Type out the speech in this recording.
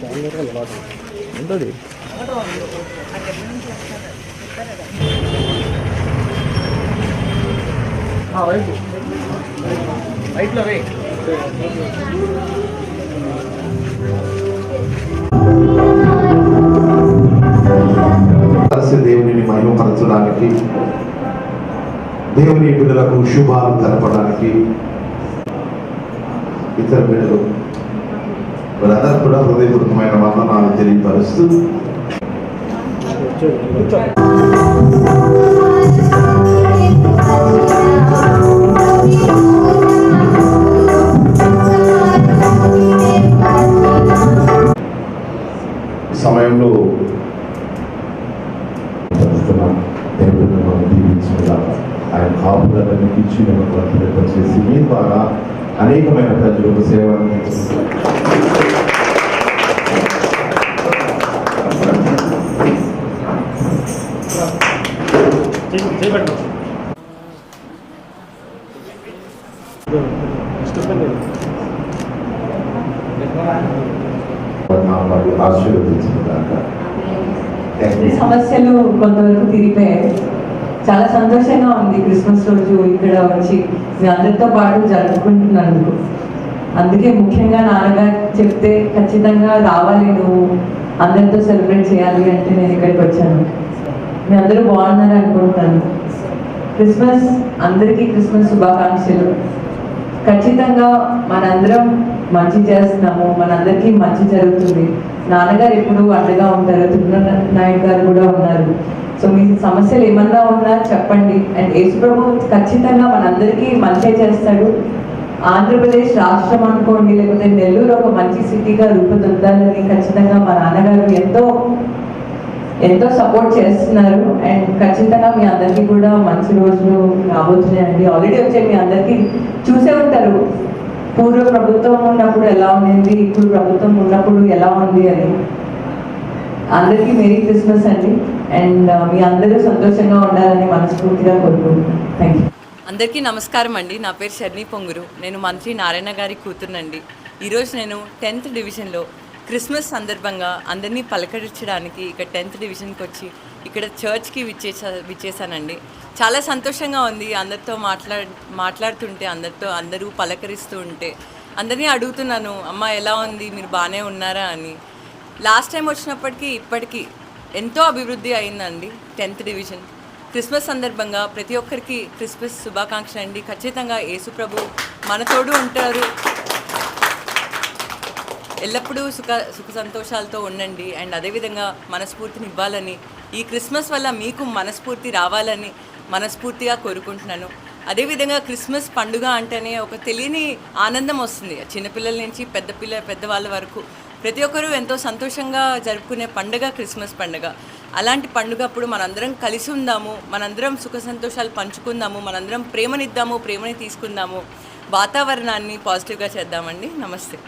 ఉంటుంది వైపు రైట్లో రే కలిసి మహిమపరచడానికి దేవుని బిడ్డలకు శుభాలు తెలపడానికి ఇతర బిడ్డలు వీరందరూ కూడా హృదయపూర్వకమైన వందనాలు తెలియపరుస్తూ సమయంలో ఆయన కాపుదలని ఇచ్చి మనం చేసి మీ ద్వారా అనేకమైన ప్రజలకు సేవ అందించారు సమస్యలు కొంతవరకు తిరిగిపోయాయి చాలా సంతోషంగా ఉంది క్రిస్మస్ రోజు ఇక్కడ వచ్చి మీ అందరితో పాటు జరుపుకుంటున్నందుకు. అందుకే ముఖ్యంగా నాన్నగారు చెప్తే ఖచ్చితంగా రావాలి నువ్వు అందరితో సెలబ్రేట్ చేయాలి అంటే నేను ఇక్కడికి వచ్చాను. మీ అందరూ బాగున్నారు అనుకుంటాను క్రిస్మస్ అందరికీ క్రిస్మస్ శుభాకాంక్షలు. ఖచ్చితంగా మనందరం మంచి చేస్తున్నాము మనందరికీ మంచి జరుగుతుంది. నాన్నగారు ఎప్పుడు అండగా ఉంటారు తిరుమల నాయుడు గారు కూడా ఉన్నారు. సో మీ సమస్యలు ఏమన్నా ఉన్నా చెప్పండి. అండ్ యేసుప్రభు ఖచ్చితంగా మనందరికీ మంచి చేస్తాడు. ఆంధ్రప్రదేశ్ రాష్ట్రం అనుకోండి లేకపోతే నెల్లూరు ఒక మంచి సిటీగా రూపుదిద్దాలని ఖచ్చితంగా మా నాన్నగారు ఎంతో ఎంతో సపోర్ట్ చేస్తున్నారు. అండ్ ఖచ్చితంగా మీ అందరికీ కూడా మంచి రోజులు రాబోతున్నాయండి. ఆల్రెడీ వచ్చే మీ అందరికీ చూసే ఉంటారు. పూర్వ ప్రభుత్వం ఉన్నప్పుడు ఎలా ఉండింది ఇప్పుడు ప్రభుత్వం ఉన్నప్పుడు ఎలా ఉంది అని. అందరికీ మెరీ క్రిస్మస్ అండి. అండ్ uh, మీ అందరూ సంతోషంగా ఉండాలని మనస్ఫూర్తిగా కోరుకుంటున్నాను. థ్యాంక్ యూ అందరికీ నమస్కారం అండి. నా పేరు షర్ణి పొంగురు. నేను మంత్రి నారాయణ గారి కూతురునండి. ఈరోజు నేను టెన్త్ డివిజన్లో క్రిస్మస్ సందర్భంగా అందరినీ పలకరించడానికి ఇక్కడ టెన్త్ డివిజన్కి వచ్చి ఇక్కడ చర్చ్కి విచ్చేసా విచ్చేసానండి. చాలా సంతోషంగా ఉంది అందరితో మాట్లా మాట్లాడుతుంటే అందరితో అందరూ పలకరిస్తూ ఉంటే. అందరినీ అడుగుతున్నాను అమ్మ ఎలా ఉంది? మీరు బాగానే ఉన్నారా? అని. లాస్ట్ టైం వచ్చినప్పటికీ ఇప్పటికీ ఎంతో అభివృద్ధి అయిందండి టెన్త్ డివిజన్. క్రిస్మస్ సందర్భంగా ప్రతి ఒక్కరికి క్రిస్మస్ శుభాకాంక్ష అండి. ఖచ్చితంగా యేసుప్రభు మనతోడు ఉంటారు. ఎల్లప్పుడూ సుఖ సుఖ సంతోషాలతో ఉండండి. అండ్ అదేవిధంగా మనస్ఫూర్తిని ఇవ్వాలని ఈ క్రిస్మస్ వల్ల మీకు మనస్ఫూర్తి రావాలని మనస్ఫూర్తిగా కోరుకుంటున్నాను. అదేవిధంగా క్రిస్మస్ పండుగ అంటేనే ఒక తెలియని ఆనందం వస్తుంది. చిన్నపిల్లల నుంచి పెద్ద పిల్ల పెద్దవాళ్ళ వరకు ప్రతి ఒక్కరూ ఎంతో సంతోషంగా జరుపుకునే పండుగ క్రిస్మస్ పండుగ. అలాంటి పండుగ అప్పుడు మనందరం కలిసి ఉందాము మనందరం సుఖ సంతోషాలు పంచుకుందాము మనందరం ప్రేమనిద్దాము ప్రేమని తీసుకుందాము. వాతావరణాన్ని పాజిటివ్గా చేద్దామండి. నమస్తే.